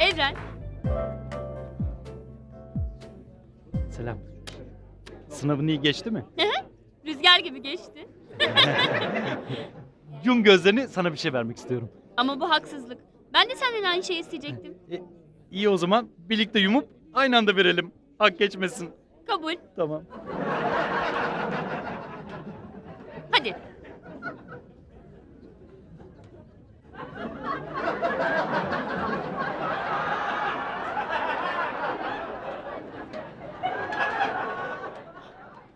Evren, Selam. Sınavın iyi geçti mi? rüzgar gibi geçti. Yum gözlerini sana bir şey vermek istiyorum. Ama bu haksızlık. Ben de senden aynı şeyi isteyecektim. E, iyi o zaman birlikte yumup aynı anda verelim. Hak geçmesin. Kabul. Tamam. Hadi.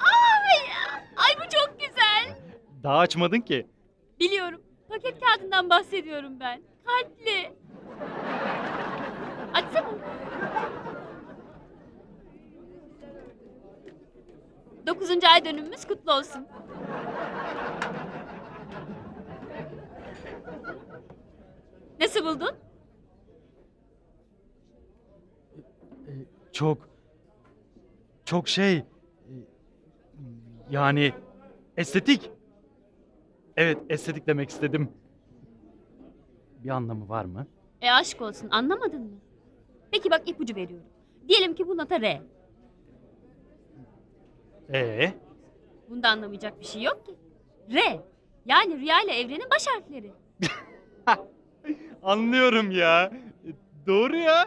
Ay, ay bu çok güzel. Daha açmadın ki. Biliyorum. Paket kağıdından bahsediyorum ben. Kalpli. Açsana. Dokuzuncu ay dönümümüz kutlu olsun. Nasıl buldun? Çok çok şey yani estetik. Evet estetik demek istedim. Bir anlamı var mı? E aşk olsun anlamadın mı? Peki bak ipucu veriyorum. Diyelim ki bu nota R. Ee, Bunda anlamayacak bir şey yok ki. R. Yani rüya ile evrenin baş harfleri. anlıyorum ya. E, Doğru ya.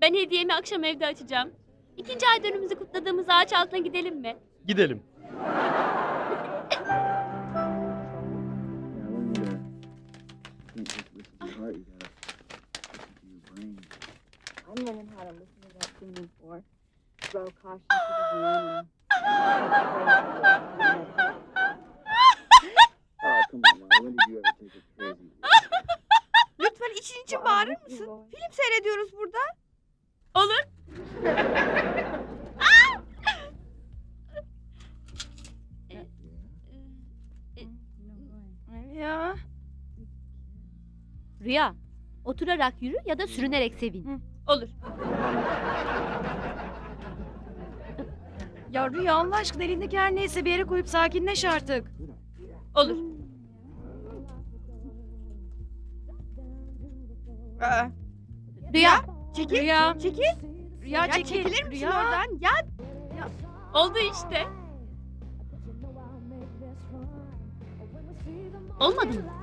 Ben hediyemi akşam evde açacağım. İkinci ay dönümümüzü kutladığımız ağaç altına gidelim mi? Gidelim. Learning how to listen to that tuning fork. Throw caution to the wind. Oh, come on, Mom. When did you ever take a crazy? Lütfen için için bağırır mısın? Film seyrediyoruz burada. Olur. Ya. Rüya, oturarak yürü ya da sürünerek sevin. Olur. Ya Rüya Allah aşkına elindeki her neyse bir yere koyup sakinleş artık. Olur. Aa, Rüya, çekil. Rüya. Çekil. Rüya, Ya çekil. çekilir misin Rüya. oradan? Ya Oldu işte. Olmadı mı?